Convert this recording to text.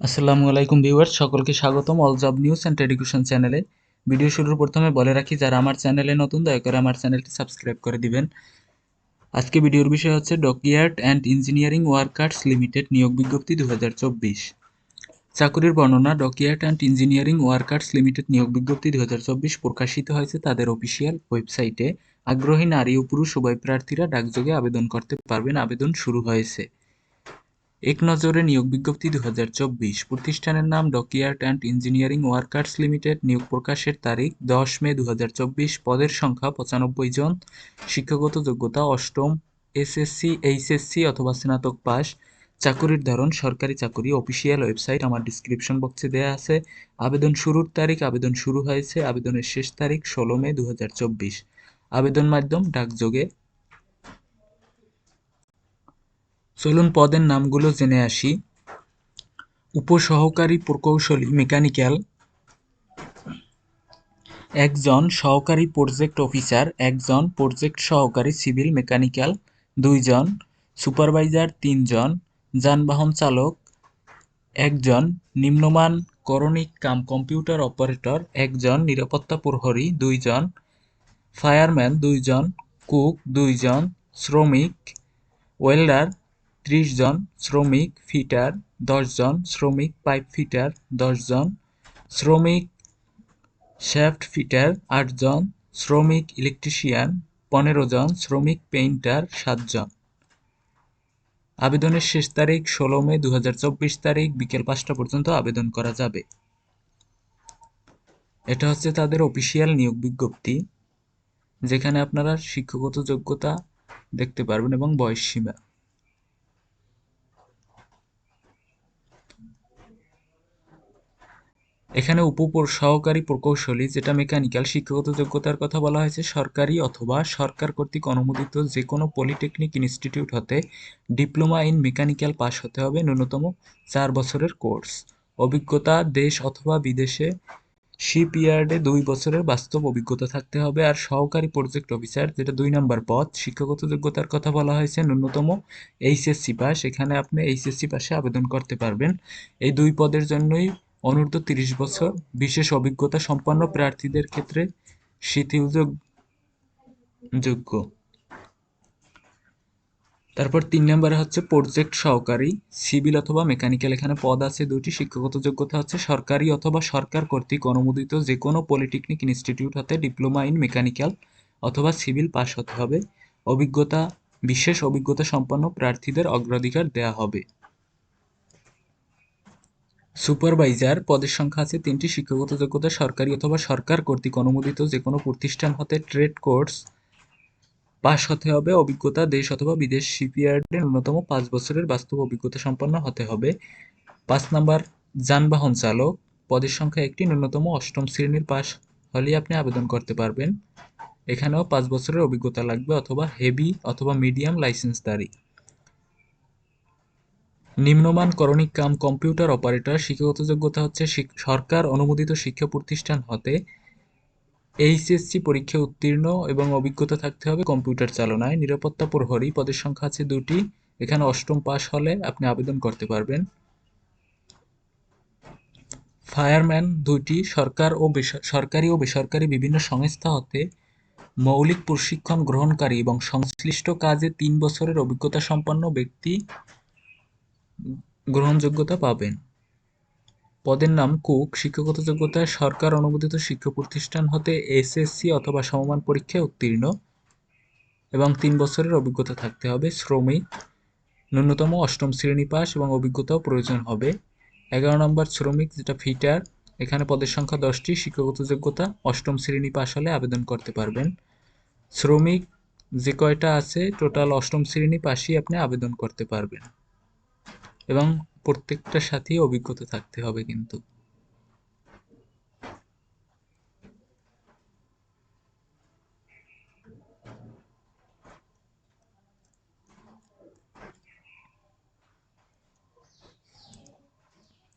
আসসালামু আলাইকুম ভিউয়ার্স, সকলকে স্বাগতম all job news and education চ্যানেলে ভিডিও শুরুর প্রথমে বলে রাখি, যারা আমার চ্যানেলে নতুন, দয়া করে আমার চ্যানেলটি সাবস্ক্রাইব করে দিবেন। আজকে ভিডিওর বিষয় হচ্ছে dockyard and engineering workers limited নিয়োগ বিজ্ঞপ্তি দু হাজার চব্বিশ। চাকুরির বর্ণনা dockyard and engineering workers limited নিয়োগ বিজ্ঞপ্তি দু হাজার চব্বিশ প্রকাশিত হয়েছে তাদের অফিসিয়াল ওয়েবসাইটে আগ্রহী নারী ও পুরুষ উভয় প্রার্থীরা ডাকযোগে আবেদন করতে পারবেন। আবেদন শুরু হয়েছে। এক নজরে নিয়োগ বিজ্ঞপ্তি দু হাজার চব্বিশ। প্রতিষ্ঠানের নাম dockyard and engineering workers limited. নিয়োগ প্রকাশের তারিখ দশ মে দু হাজার চব্বিশ। পদের সংখ্যা পঁচানব্বই জন। শিক্ষাগত যোগ্যতা অষ্টম। এসএসসি, এইচএসসি অথবা স্নাতক পাস চাকুরির ধরন সরকারি চাকুরি, অফিসিয়াল ওয়েবসাইট আমার ডিসক্রিপশন বক্সে দেওয়া আছে। আবেদন শুরুর তারিখ, আবেদন শুরু হয়েছে, আবেদনের শেষ তারিখ ষোলো মে দু হাজার চব্বিশ। আবেদন মাধ্যম ডাকযোগে চলুন পদের নামগুলো জেনে আসি। উপসহকারী প্রকৌশলী মেকানিক্যাল। একজন সহকারী প্রজেক্ট অফিসার, একজন প্রজেক্ট সহকারী সিভিল মেকানিক্যাল, দুইজন সুপারভাইজার, তিনজন যানবাহন চালক, একজন নিম্নমান করণিক কাম কম্পিউটার অপারেটর, একজন নিরাপত্তা প্রহরী, দুইজন ফায়ারম্যান, দুইজন কুক, দুইজন শ্রমিক, ওয়েল্ডার ত্রিশ জন শ্রমিক ফিটার দশজন শ্রমিক পাইপ ফিটার দশজন শ্রমিক শ্যাফট ফিটার আটজন শ্রমিক ইলেকট্রিশিয়ান, পনেরো জন শ্রমিক পেইন্টার সাতজন আবেদনের শেষ তারিখ ষোলো মে দু হাজার চব্বিশ তারিখ, বিকেল পাঁচটা পর্যন্ত আবেদন করা যাবে। এটা হচ্ছে তাদের অফিসিয়াল নিয়োগ বিজ্ঞপ্তি, যেখানে আপনারা শিক্ষাগত যোগ্যতা দেখতে পারবেন এবং বয়স সীমা। এখানে উপ সহকারী প্রকৌশলী, যেটা মেকানিক্যাল শিক্ষাগত যোগ্যতার কথা বলা হয়েছে, সরকারি অথবা সরকার কর্তৃক অনুমোদিত যে কোনো পলিটেকনিক ইনস্টিটিউট হতে ডিপ্লোমা ইন মেকানিক্যাল পাস হতে হবে, ন্যূনতম চার বছরের কোর্স। অভিজ্ঞতা, দেশ অথবা বিদেশে শিপইয়ার্ডে দুই বছরের বাস্তব অভিজ্ঞতা থাকতে হবে, আর সহকারী প্রজেক্ট অফিসার, যেটা দুই নম্বর পদ, শিক্ষাগত যোগ্যতার কথা বলা হয়েছে, ন্যূনতম এইচএসসি পাস এখানে আপনি এইচএসসি পাশে আবেদন করতে পারবেন। এই দুই পদের জন্যই অনূর্ধ্ব তিরিশ বছর বিশেষ অভিজ্ঞতা সম্পন্ন প্রার্থীদের ক্ষেত্রে শিথিলযোগ্য। তারপর তিন নম্বরে হচ্ছে প্রজেক্ট সহকারী, সিভিল অথবা মেকানিক্যাল। এখানে পদ আছে দুটি শিক্ষাগত যোগ্যতা হচ্ছে সরকারি অথবা সরকার কর্তৃক অনুমোদিত যে কোনো পলিটেকনিক ইনস্টিটিউট হতে ডিপ্লোমা ইন মেকানিক্যাল অথবা সিভিল পাস হতে হবে। অভিজ্ঞতা, বিশেষ অভিজ্ঞতা সম্পন্ন প্রার্থীদের অগ্রাধিকার দেয়া হবে। সুপারভাইজার পদের সংখ্যা আছে তিনটি, শিক্ষাগত যোগ্যতা সরকারি অথবা সরকার কর্তৃক অনুমোদিত যে কোনো প্রতিষ্ঠান হতে ট্রেড কোর্স পাশ হতে হবে, অভিজ্ঞতা দেশ অথবা বিদেশ শিপইয়ার্ডে ন্যূনতম পাঁচ বছরের বাস্তব অভিজ্ঞতা সম্পন্ন হতে হবে। পাঁচ নাম্বার, যানবাহন চালক, পদের সংখ্যা একটি, ন্যূনতম অষ্টম শ্রেণির পাশ হলেই আপনি আবেদন করতে পারবেন। এখানেও পাঁচ বছরের অভিজ্ঞতা লাগবে অথবা হেভি অথবা মিডিয়াম লাইসেন্সদারি নিম্নমান করণিক কাম কম্পিউটার অপারেটর শিক্ষাগত যোগ্যতা হচ্ছে সরকার অনুমোদিত শিক্ষা প্রতিষ্ঠান হতে এইচএসসি পরীক্ষা উত্তীর্ণ এবং অভিজ্ঞতা থাকতে হবে কম্পিউটার চালনায়। নিরাপত্তা প্রহরী পদের সংখ্যা আছে দুটি। এখানে অষ্টম পাস হলে আপনি আবেদন করতে পারবেন। ফায়ারম্যান দুইটি। সরকার ও সরকারি ও বেসরকারি বিভিন্ন সংস্থা হতে মৌলিক প্রশিক্ষণ গ্রহণকারী এবং সংশ্লিষ্ট কাজে তিন বছরের অভিজ্ঞতা সম্পন্ন ব্যক্তি গ্রহণযোগ্যতা পাবেন। পদের নাম কুক। শিক্ষাগত যোগ্যতায় সরকার অনুমোদিত শিক্ষা প্রতিষ্ঠান হতে এসএসসি অথবা সমমান পরীক্ষায় উত্তীর্ণ এবং তিন বছরের অভিজ্ঞতা থাকতে হবে। শ্রমিক, ন্যূনতম অষ্টম শ্রেণি পাস এবং অভিজ্ঞতাও প্রয়োজন হবে। এগারো নম্বর শ্রমিক, যেটা ফিটার, এখানে পদের সংখ্যা দশটি। শিক্ষাগত যোগ্যতা, অষ্টম শ্রেণি পাস হলে আবেদন করতে পারবেন। শ্রমিক, যে কয়টা আছে, টোটাল অষ্টম শ্রেণি পাশই আপনি আবেদন করতে পারবেন। এবং প্রত্যেকটার সাথেই অভিজ্ঞতা থাকতে হবে কিন্তু।